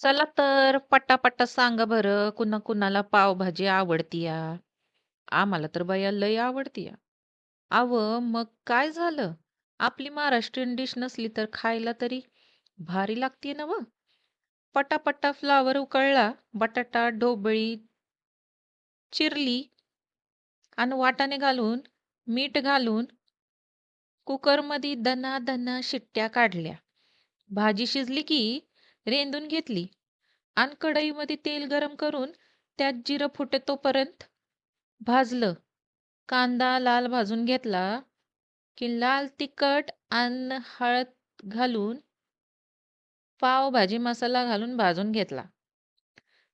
चला तर पटापटा सांगा बरं कुणा कुणाला पावभाजी आवडतीया? आम्हाला तर बया लय आवडतीया. अव मग काय झालं? आपली महाराष्ट्रीयन डिश नसली तर खायला तरी भारी लागतीये ना व? पटापटा फ्लावर उकळला, बटाटा, ढोबळी चिरली आणि वाटाणे घालून, मीठ घालून कुकरमध्ये दना-दना शिट्ट्या काढल्या. भाजी शिजली की रेंदून घेतली आणि कढईमध्ये तेल गरम करून त्यात जिरं फुटतोपर्यंत भाजलं. कांदा लाल भाजून घेतला की लाल तिखट आणि हळद घालून पावभाजी मसाला घालून भाजून घेतला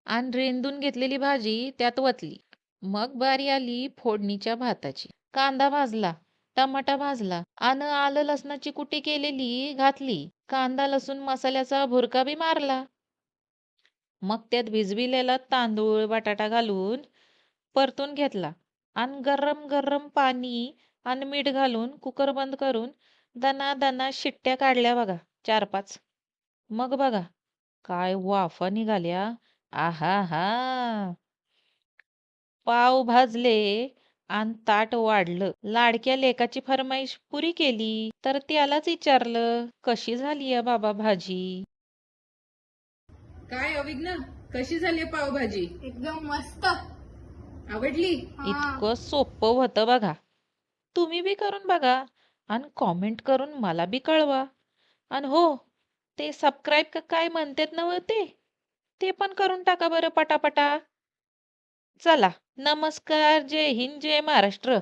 आणि रेंदून घेतलेली भाजी त्यात वतली. मग बारी आली फोडणीच्या भाताची. कांदा भाजला, टमाटा भाजला आणि आलं लसणाची कुटी केलेली घातली. कांदा लसूण मसाल्याचा भुरका बी मारला. मग त्यात भिजविलेला तांदूळ, बटाटा घालून परतून घेतला आणि गरम गरम पाणी आणि मीठ घालून कुकर बंद करून दना-दना शिट्ट्या काढल्या बघा 4-5. मग बघा काय वाफा निघाल्या. आहा हा पाव भाजले आणि ताट वाढलं. लाडक्या लेकाची फर्माईश पुरी केली तर त्यालाच विचारलं, "कशी झालीये बाबा भाजी?" काय अविघ्न कशी झाली पावभाजी एकदम मस्त आवडली हा. इतकं सोपं होतं बघा. तुम्ही बी करून बघा आणि कॉमेंट करून मला बी कळवा. आणि हो, ते सबस्क्राईब का काय म्हणतात ना व ते, ते पण करून टाका बरं पटापटा. चला, नमस्कार, जय हिंद, जय महाराष्ट्र.